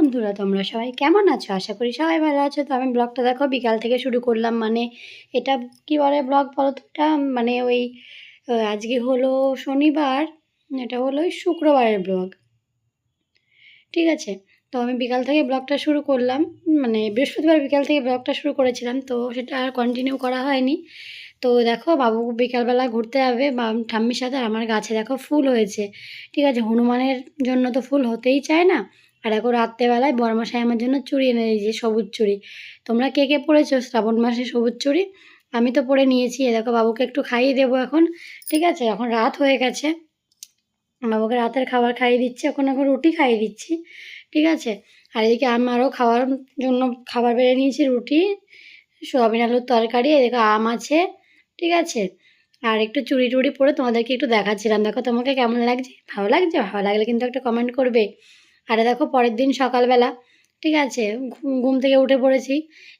বন্ধুরা, তোমরা সবাই কেমন আছো? আশা করি সবাই ভালো আছো। তো আমি ব্লগটা দেখো, বিকাল থেকে শুরু করলাম। মানে এটা কি বলে ব্লগ বলো এটা মানে ওই আজকে হলো শনিবার, এটা হলো ওই শুক্রবারের ব্লগ। ঠিক আছে? তো আমি বিকাল থেকে ব্লগটা শুরু করলাম। মানে বৃহস্পতিবার বিকাল থেকে ব্লগটা শুরু করেছিলাম, তো সেটা আর কন্টিনিউ করা হয়নি। তো দেখো বাবু বিকালবেলা ঘুরতে যাবে বা ঠাম্মির সাথে আমার গাছে দেখো ফুল হয়েছে। ঠিক আছে, হনুমানের জন্য তো ফুল হতেই চায় না। আর এখন রাত্রেবেলায় বরমশাই আমার জন্য চুড়ি এনে দিয়েছে সবুজ চুড়ি। তোমরা কে কে পরেছো শ্রাবণ মাসে সবুজ চুড়ি? আমি তো পরে নিয়েছি, এ দেখো বাবুকে একটু খাইয়ে দেবো এখন। ঠিক আছে, এখন রাত হয়ে গেছে। বাবুকে রাতের খাবার খাইয়ে দিচ্ছি, এখন এখন রুটি খাইয়ে দিচ্ছি। ঠিক আছে, আর এদিকে আমারও খাওয়ার জন্য খাবার বেড়ে নিয়েছি রুটি, সোয়াবিন আলুর তরকারি, এদিকে আম আছে। ঠিক আছে? আর একটু চুরি টুরি পরে তোমাদেরকে একটু দেখাচ্ছিলাম। দেখো তোমাকে কেমন লাগছে? ভালো লাগছে? ভালো লাগলে কিন্তু একটা কমেন্ট করবে। আরে দেখো পরের দিন সকালবেলা, ঠিক আছে? ঘুম থেকে উঠে পড়েছি।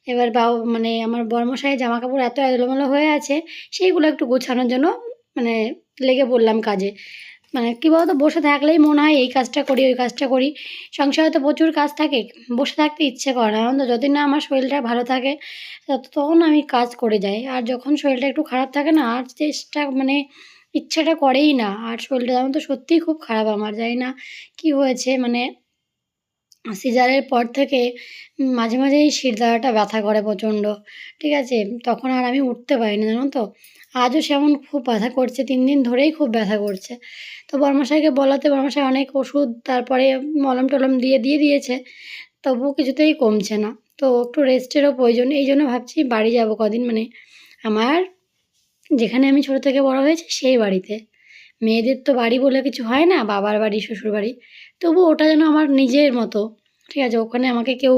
এবার বাবু মানে আমার বর্মশাহী জামা কাপড় এত এলোমেলো হয়ে আছে, সেইগুলো একটু গোছানোর জন্য মানে লেগে পড়লাম কাজে। মানে কী বলতো, বসে থাকলেই মনে হয় এই কাজটা করি, ওই কাজটা করি। সংসারে তো প্রচুর কাজ থাকে, বসে থাকতে ইচ্ছে করে না। তো যদি না আমার শরীরটা ভালো থাকে তখন আমি কাজ করে যাই। আর যখন শরীরটা একটু খারাপ থাকে না, আর চেষ্টা মানে ইচ্ছাটা করেই না। আর শরীরটা যেমন তো সত্যিই খুব খারাপ আমার, জানি না কি হয়েছে মানে সিজারের পর থেকে মাঝে মাঝেই শিরদাঁড়াটা ব্যথা করে প্রচণ্ড, ঠিক আছে? তখন আর আমি উঠতে পারি না জানো তো? আজও সেমন খুব ব্যথা করছে, তিন দিন ধরেই খুব ব্যথা করছে। তো বর্মশাইকে বলাতে বর্মশাই অনেক ওষুধ, তারপরে মলম টলম দিয়ে দিয়ে দিয়েছে, তবুও কিছুতেই কমছে না। তো একটু রেস্টেরও প্রয়োজন, এই জন্য ভাবছি বাড়ি যাব কদিন মানে আমার যেখানে আমি ছোটো থেকে বড় হয়েছি, সেই বাড়িতে। মেয়েদের তো বাড়ি বলে কিছু হয় না, বাবার বাড়ি, শ্বশুর বাড়ি। তবু ওটা যেন আমার নিজের মতো। ঠিক আছে, ওখানে আমাকে কেউ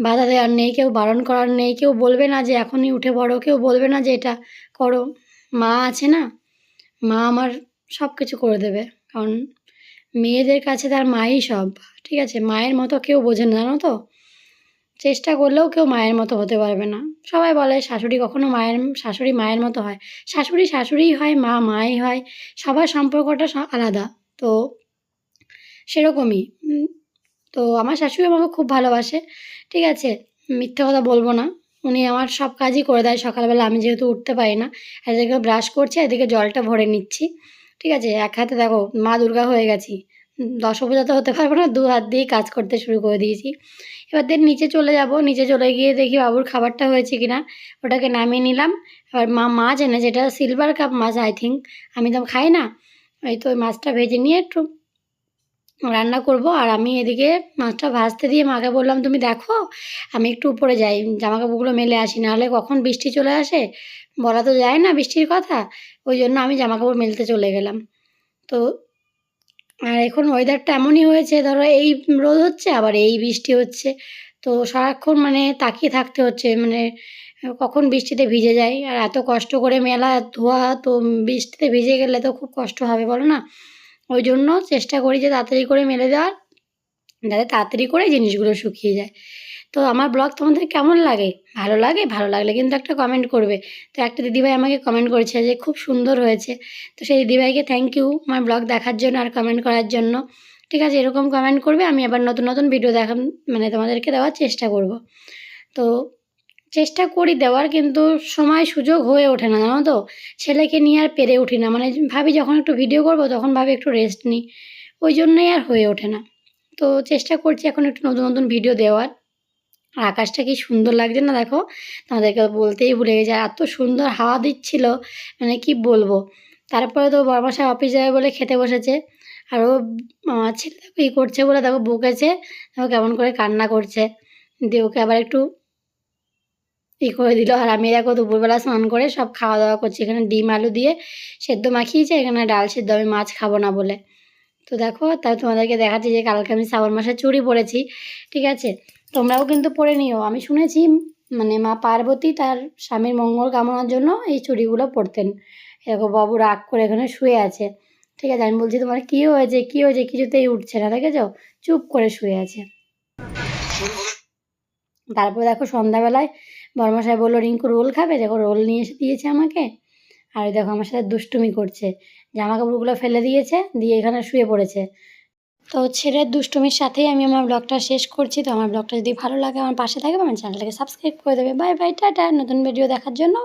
বাধা দেওয়ার নেই, কেউ বারণ করার নেই, কেউ বলবে না যে এখনই উঠে পড়ো, কেউ বলবে না যে এটা করো। মা আছে না, মা আমার সব কিছু করে দেবে। কারণ মেয়েদের কাছে তার মাই সব। ঠিক আছে, মায়ের মতো কেউ বোঝে না, জানো তো? চেষ্টা করলেও কেউ মায়ের মতো হতে পারবে না। সবাই বলে, শাশুড়ি কখনো মায়ের, শাশুড়ি মায়ের মতো হয়। শাশুড়ি শাশুড়িই হয়, মা মাই হয়, সবার সম্পর্কটা আলাদা। তো সেরকমই। তো আমার শাশুড়ি আমাকে খুব ভালোবাসে। ঠিক আছে, মিথ্যে কথা বলব না। উনি আমার সব কাজই করে দেয়। সকালবেলা আমি যেহেতু উঠতে পারি না, এদিকে ব্রাশ করছি, এদিকে জলটা ভরে নিচ্ছি। ঠিক আছে, এক হাতে দেখো, মা দুর্গা হয়ে গেছি। দশভুজা তো হতে পারব না, দু হাত দিয়েই কাজ করতে শুরু করে দিয়েছি। এবার দেন নিচে চলে যাব, নিচে চলে গিয়ে দেখি বাবুর খাবারটা হয়েছে কিনা। ওটাকে নামিয়ে নিলাম। এবার মা, মাছ এনে, যেটা সিলভার কাপ মাছ আই থিঙ্ক আমি তো খাই না, ওই তো ওই মাছটা ভেজে নিয়ে একটু রান্না করব। আর আমি এদিকে মাছটা ভাজতে দিয়ে মাকে বললাম, তুমি দেখো, আমি একটু উপরে যাই জামা কাপড়গুলো মেলে আসি নাহলে কখন বৃষ্টি চলে আসে? বলা তো যায় না বৃষ্টির কথা, ওই জন্য আমি জামা কাপড় মেলতে চলে গেলাম। তো আর এখন ওয়েদারটা এমনই হয়েছে, ধরো এই রোদ হচ্ছে, আবার এই বৃষ্টি হচ্ছে। তো সারাক্ষণ মানে তাকিয়ে থাকতে হচ্ছে মানে কখন বৃষ্টিতে ভিজে যায়। আর এত কষ্ট করে মেলা ধোয়া, তো বৃষ্টিতে ভিজে গেলে তো খুব কষ্ট হবে, বলো না? ওই জন্য চেষ্টা করি যে তাড়াতাড়ি করে মেলে দেওয়ার, যাতে তাড়াতাড়ি করে জিনিসগুলো শুকিয়ে যায়। তো আমার ব্লগ তোমাদের কেমন লাগে? ভালো লাগে? ভালো লাগলে কিন্তু একটা কমেন্ট করবে। তো একটা দিদিভাই আমাকে কমেন্ট করেছে যে খুব সুন্দর হয়েছে। তো সেই দিদিভাইকে থ্যাংক ইউ আমার ব্লগ দেখার জন্য আর কমেন্ট করার জন্য। ঠিক আছে, এরকম কমেন্ট করবে, আমি আবার নতুন নতুন ভিডিও দেখা মানে তোমাদেরকে দেওয়ার চেষ্টা করব। তো চেষ্টা করি দেওয়ার কিন্তু সময় সুযোগ হয়ে ওঠে না, জানো তো? ছেলেকে নিয়ে আর পেরে উঠি না। মানে ভাবি যখন একটু ভিডিও করব, তখন ভাবি একটু রেস্ট নিই। ওই জন্যই আর হয়ে ওঠে না। তো চেষ্টা করছি এখন একটু নতুন নতুন ভিডিও দেওয়ার। আর আকাশটা কি সুন্দর লাগছে না দেখো? তোমাদেরকে বলতেই ভুলে গেছে। আর এত সুন্দর হাওয়া দিচ্ছিল মানে কি বলব? তারপরে তো বরমাসায় অফিস যাবে বলে খেতে বসেছে। আর ও আমার ছেলে দেখো ই করছে বলে দেখো বকেছে, দেখো কেমন করে কান্না করছে। দিয়ে ওকে আবার একটু ই করে দিল। আর আমি দেখো দুপুরবেলা স্নান করে সব খাওয়া দাওয়া করছি। এখানে ডিম, আলু দিয়ে সেদ্ধ মাখিয়েছে, এখানে ডাল সেদ্ধ, আমি মাছ খাব না বলে। তো দেখো, তাই তোমাদেরকে দেখাচ্ছি যে কালকে আমি শ্রাবণ মাসে চুড়ি পড়েছি, ঠিক আছে? তোমরাও কিন্তু পরে নিও। আমি শুনেছি মানে মা পার্বতী তার স্বামীর মঙ্গল কামনার জন্য এই চুড়িগুলো পরতেন এরকম বাবু রাগ করে এখানে শুয়ে আছে। ঠিক আছে, আমি বলছি তোমার কী হয়েছে কী হয়েছে? কিছুতেই উঠছে না, দেখেছ? চুপ করে শুয়ে আছে। তারপর দেখো সন্ধ্যাবেলায় বর্মশাই বলল, রিঙ্কু রোল খাবে? দেখো, রোল নিয়ে এসে দিয়েছে আমাকে। আর দেখো আমার সাথে দুষ্টুমি করছে। জামা কাপড়গুলো ফেলে দিয়েছে, দিয়ে এখানে শুয়ে পড়েছে। তো ছেলের দুষ্টুমির সাথেই আমি আমার ব্লগটা শেষ করছি। তো আমার ব্লগটা যদি ভালো লাগে আমার পাশে থাকবে, আমার চ্যানেলটাকে সাবস্ক্রাইব করে দেবে। Bye bye tata. নতুন ভিডিও দেখার জন্য।